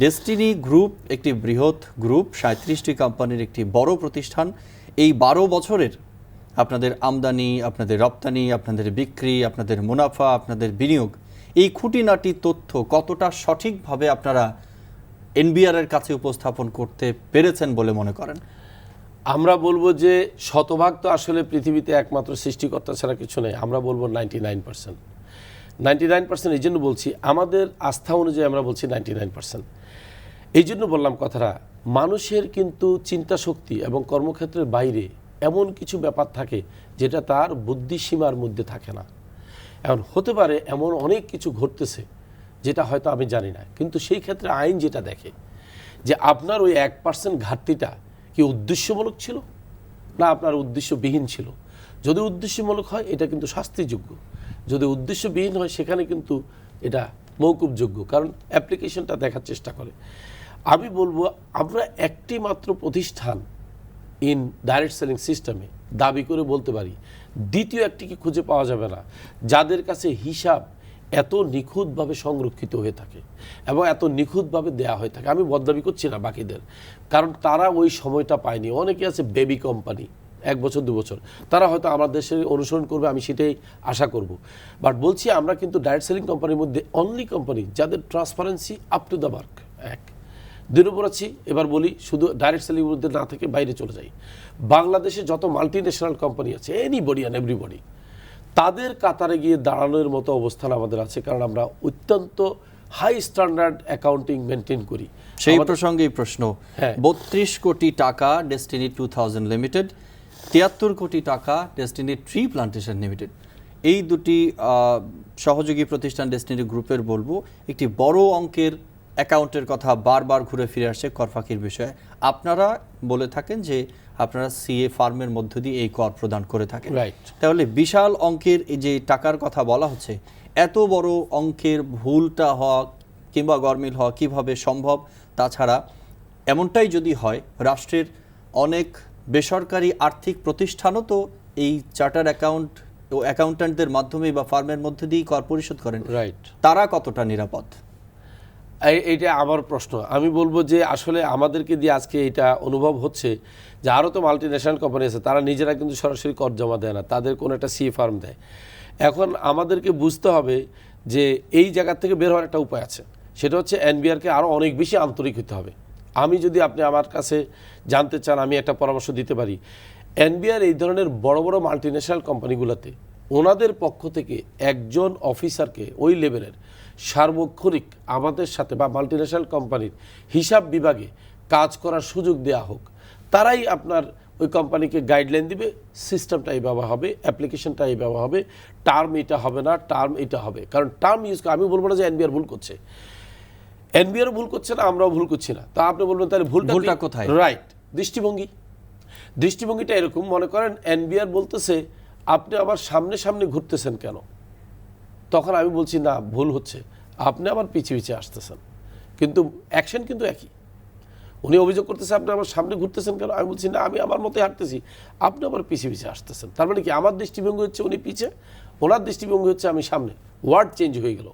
Destiny group একটি বৃহৎ group সাঁত্রিশটি কোম্পানির একটি বড় প্রতিষ্ঠান। এই বারো বছরের আপনাদের আমদানি, আপনাদের রপ্তানি, আপনাদের বিক্রি, আপনাদের মুনাফা, আপনাদের বিনিয়োগ, এই খুঁটিনাটি তথ্য কতটা সঠিকভাবে আপনারা এনবিআর এর কাছে উপস্থাপন করতে পেরেছেন বলে মনে করেন? আমরা বলব যে শতভাগ তো আসলে পৃথিবীতে একমাত্র সৃষ্টিকর্তা ছাড়া কিছু নেই। আমরা বলব ninety nine percent ninety nine percent এই জন্য বলছি, আমাদের আস্থা অনুযায়ী আমরা বলছি নাইনটি নাইন পার্সেন্ট। এই জন্য বললাম কথাটা, মানুষের কিন্তু চিন্তা শক্তি এবং কর্মক্ষেত্রের বাইরে এমন কিছু ব্যাপার থাকে যেটা তার বুদ্ধিসীমার মধ্যে থাকে না। এখন হতে পারে এমন অনেক কিছু ঘটতেছে যেটা হয়তো আমি জানি না, কিন্তু সেই ক্ষেত্রে আইন যেটা দেখে যে আপনার ওই এক পার্সেন্ট ঘাটতিটা কি উদ্দেশ্যমূলক ছিল না আপনার উদ্দেশ্যবিহীন ছিল? যদি উদ্দেশ্যমূলক হয়, এটা কিন্তু শাস্তিযোগ্য। যদি উদ্দেশ্যবিহীন হয়, সেখানে কিন্তু এটা মৌকুবযোগ্য, কারণ অ্যাপ্লিকেশনটা দেখার চেষ্টা করে। আমি বলব, আমরা একটি মাত্র প্রতিষ্ঠান ইন ডাইরেক্ট সেলিং সিস্টেমে দাবি করে বলতে পারি, দ্বিতীয় একটিকে খুঁজে পাওয়া যাবে না, যাদের কাছে হিসাব এত নিখুঁতভাবে সংরক্ষিত হয়ে থাকে এবং এত নিখুঁতভাবে দেয়া হয়ে থাকে। আমি বদদাবি করছি না বাকিদের, কারণ তারা ওই সময়টা পায়নি। অনেকে আছে বেবি কোম্পানি এক বছর দু বছর। তারা হয়তো আমার দেশে অনুসরণ করবে আমি সেটাই আশা করব। বাট বলছি আমরা কিন্তু ডাইরেক্ট সেলিং কোম্পানির মধ্যে অনলি কোম্পানি যাদের transparency up to the mark এক। দুই নম্বর আছি এবার বলি শুধু ডাইরেক্ট সেলিং মধ্যে না থেকে বাইরে চলে যাই। বাংলাদেশে যত মাল্টি ন্যাশনাল কোম্পানি আছে এনি বডি অ্যান্ড এভরিবডি তাদের কাতারে গিয়ে দাঁড়ানোর মতো অবস্থান আমাদের আছে কারণ আমরা অত্যন্ত হাই স্ট্যান্ডার্ড অ্যাকাউন্টিং মেনটেন করি। সেই প্রসঙ্গেই প্রশ্ন হ্যাঁ। বত্রিশ কোটি টাকা ডেস্টিনি টু থাউজেন্ড লিমিটেড তিয়াত্তর কোটি টাকা ডেস্টিনি ট্রি প্লান্টেশন লিমিটেড এই দুটি সহযোগী প্রতিষ্ঠান ডেস্টিনি গ্রুপের বলব একটি বড় অঙ্কের অ্যাকাউন্টের কথা বারবার ঘুরে ফিরে আসছে করফাকির বিষয়ে। আপনারা বলে থাকেন যে আপনারা সিএ ফার্মের মধ্য দিয়ে এই কর প্রদান করে থাকেন. তাহলে বিশাল অঙ্কের এই যে টাকার কথা বলা হচ্ছে এত বড় অঙ্কের ভুলটা হওয়া কিংবা গরমিল হওয়া কীভাবে সম্ভব? তাছাড়া এমনটাই যদি হয় রাষ্ট্রের অনেক বেসরকারি আর্থিক প্রতিষ্ঠানও তো এই চার্টার অ্যাকাউন্ট ও অ্যাকাউন্ট্যান্টদের মাধ্যমে বা ফার্মের মধ্যে দিয়েই কর পরিশোধ করেন। রাইট তারা কতটা নিরাপদ? এই- এইটা আমার প্রশ্ন। আমি বলব যে আসলে আমাদেরকে দিয়ে আজকে এটা অনুভব হচ্ছে যে আরও তো মাল্টি ন্যাশনাল কোম্পানি আছে তারা নিজেরা কিন্তু সরাসরি কর জমা দেয় না তাদের কোনো একটা সি ফার্ম দেয়। এখন আমাদেরকে বুঝতে হবে যে এই জায়গা থেকে বের হওয়ার একটা উপায় আছে। সেটা হচ্ছে এনবিআরকে আরও অনেক বেশি আন্তরিক হতে হবে। আমি যদি আপনি আমার কাছে জানতে চান, আমি একটা পরামর্শ দিতে পারি। এনবিআর এই ধরনের বড় বড় মাল্টি ন্যাশনাল কোম্পানিগুলোতে ওনাদের পক্ষ থেকে একজন অফিসারকে ওই লেভেলের সার্বক্ষণিক আমাদের সাথে বা মাল্টিন্যাশনাল কোম্পানির হিসাব বিভাগে কাজ করার সুযোগ দেয়া হোক, তারাই আপনার ওই কোম্পানিকে গাইডলাইন দিবে সিস্টেমটা এইভাবে হবে অ্যাপ্লিকেশনটা এইভাবে হবে টার্ম এটা হবে না টার্ম এটা হবে। কারণ টার্ম ইউজ আমি বলব না যে এনবিআর ভুল করছে। এনবিআর ভুল করছে না আমরাও ভুল করছি না। তা আপনি বলবেন তাহলে ভুলটা ভুলটা কোথায়? রাইট দৃষ্টিভঙ্গি। দৃষ্টিভঙ্গিটা এরকম মনে করেন এনবিআর বলতেছে আপনি আমার সামনে সামনে ঘুরতেছেন কেন? তখন আমি বলছি না ভুল হচ্ছে। আপনি আমার পিছিয়ে পিছিয়ে আসতেছেন। কিন্তু অ্যাকশন কিন্তু একই। উনি অভিযোগ করতেছে আপনি আমার সামনে ঘুরতেছেন কেন? আমি বলছি না আমি আমার মতোই হাঁটতেছি। আপনি আমার পিছিয়ে পিছিয়ে আসতেছেন। তার মানে কি? আমার দৃষ্টিভঙ্গি হচ্ছে উনি পিছে ওনার দৃষ্টিভঙ্গি হচ্ছে আমি সামনে। ওয়ার্ড চেঞ্জ হয়ে গেল।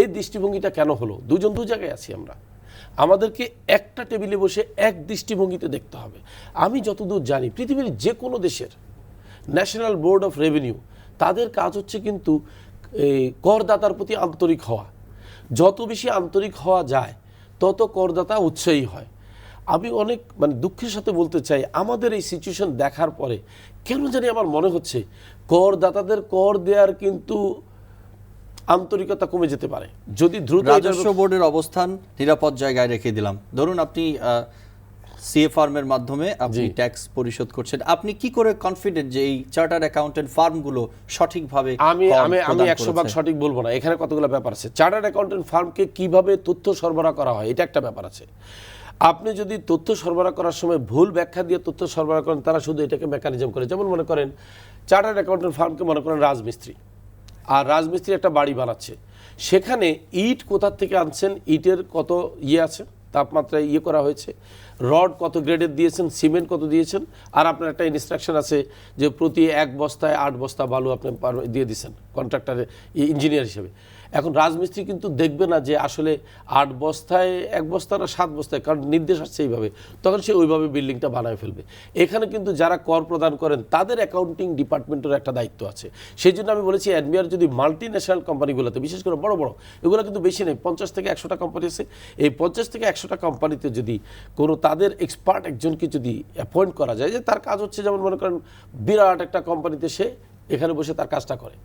এই দৃষ্টিভঙ্গিটা কেন হলো? দুজন দু জায়গায় আছি আমরা। আমাদেরকে একটা টেবিলে বসে এক দৃষ্টিভঙ্গিতে দেখতে হবে। আমি যতদূর জানি, পৃথিবীর যে কোনো দেশের ন্যাশনাল বোর্ড অফ রেভিনিউ তাদের কাজ হচ্ছে কিন্তু করদাতার প্রতি আন্তরিক হওয়া। যত বেশি আন্তরিক হওয়া যায়, তত করদাতা উৎসাহী হয়। আমি অনেক মানে দুঃখের সাথে বলতে চাই, আমাদের এই সিচুয়েশন দেখার পরে কেন জানি আমার মনে হচ্ছে, করদাতাদের কর দেওয়ার কিন্তু আন্তরিকতা কমে যেতে পারে। যদি দ্রুত রাজস্ব বোর্ডের অবস্থান নিরাপদ জায়গায় রেখে দিলাম। ধরুন আপনি সিএ ফার্মের মাধ্যমে আপনি ট্যাক্স পরিশোধ করছেন। আপনি কি করে কনফিডেন্ট যে এই চার্টার অ্যাকাউন্টেন্ট ফার্মগুলো সঠিকভাবে আমি আমি আমি একশো ভাগ সঠিক বলব না। এখানে কতগুলো ব্যাপার আছে। চার্টার্ড অ্যাকাউন্টেন্ট ফার্মকে কীভাবে তথ্য সরবরাহ করা হয় এটা একটা ব্যাপার আছে। আপনি যদি তথ্য সরবরাহ করার সময় ভুল ব্যাখ্যা দিয়ে তথ্য সরবরাহ করেন তারা শুধু এটাকে মেকানিজম করে। যেমন মনে করেন চার্টার্ড অ্যাকাউন্টেন্ট ফার্মকে মনে করেন রাজমিস্ত্রি। আর রাজমিস্ত্রি একটা বাড়ি বানাচ্ছে। সেখানে ইট কোথার থেকে আনছেন? ইটের কত ইয়ে আছে? তাপমাত্রায় ইয়ে করা হয়েছে। রড কত গ্রেডের দিয়েছেন? সিমেন্ট কত দিয়েছেন? আর আপনার একটা ইনস্ট্রাকশন আছে যে প্রতি এক বস্তায় আট বস্তা বালু আপনি দিয়ে দিয়েছেন কন্ট্রাক্টরের ইঞ্জিনিয়ার হিসেবে। এখন রাজমিস্ত্রি কিন্তু দেখবে না যে আসলে আট বস্তায়, এক বস্তা না সাত বস্তায়, কারণ নির্দেশ আসছে এইভাবে। তখন সে ওইভাবে বিল্ডিংটা বানায় ফেলবে। এখানে কিন্তু যারা কর প্রদান করেন, তাদের অ্যাকাউন্টিং ডিপার্টমেন্টের একটা দায়িত্ব আছে। সেই জন্য আমি বলেছি অ্যাডমিয়ার যদি মাল্টি ন্যাশনাল কোম্পানিগুলোতে বিশেষ করে বড় বড়, এগুলো কিন্তু বেশি নেই, পঞ্চাশ থেকে একশোটা কোম্পানি আছে। এই পঞ্চাশ থেকে একশোটা কোম্পানিতে যদি কোনো তাদের এক্সপার্ট একজনকে যদি অ্যাপয়েন্ট করা যায়, যে তার কাজ হচ্ছে যেমন মনে করেন, বিরাট একটা কোম্পানিতে সে এখানে বসে তার কাজটা করে।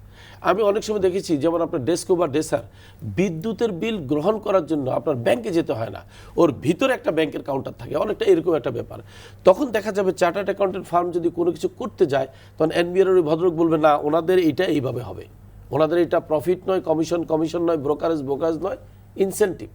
আমি অনেক সময় দেখেছি, যেমন আপনার ডেস্কো বা ডেসার বিদ্যুতের বিল গ্রহণ করার জন্য আপনার ব্যাংকে যেতে হয় না। ওর ভিতরে একটা ব্যাংকের কাউন্টার থাকে, অনেকটা এরকম একটা ব্যাপার। তখন দেখা যাবে চার্টার্ড অ্যাকাউন্টেন্ট ফার্ম যদি কোনো কিছু করতে যায়, তখন এনবিআর ওই ভদ্রলোক বলবে, না, ওনাদের এইটা এইভাবে হবে। ওনাদের এটা প্রফিট নয় কমিশন কমিশন নয় ব্রোকারেজ ব্রোকারেজ নয় ইনসেন্টিভ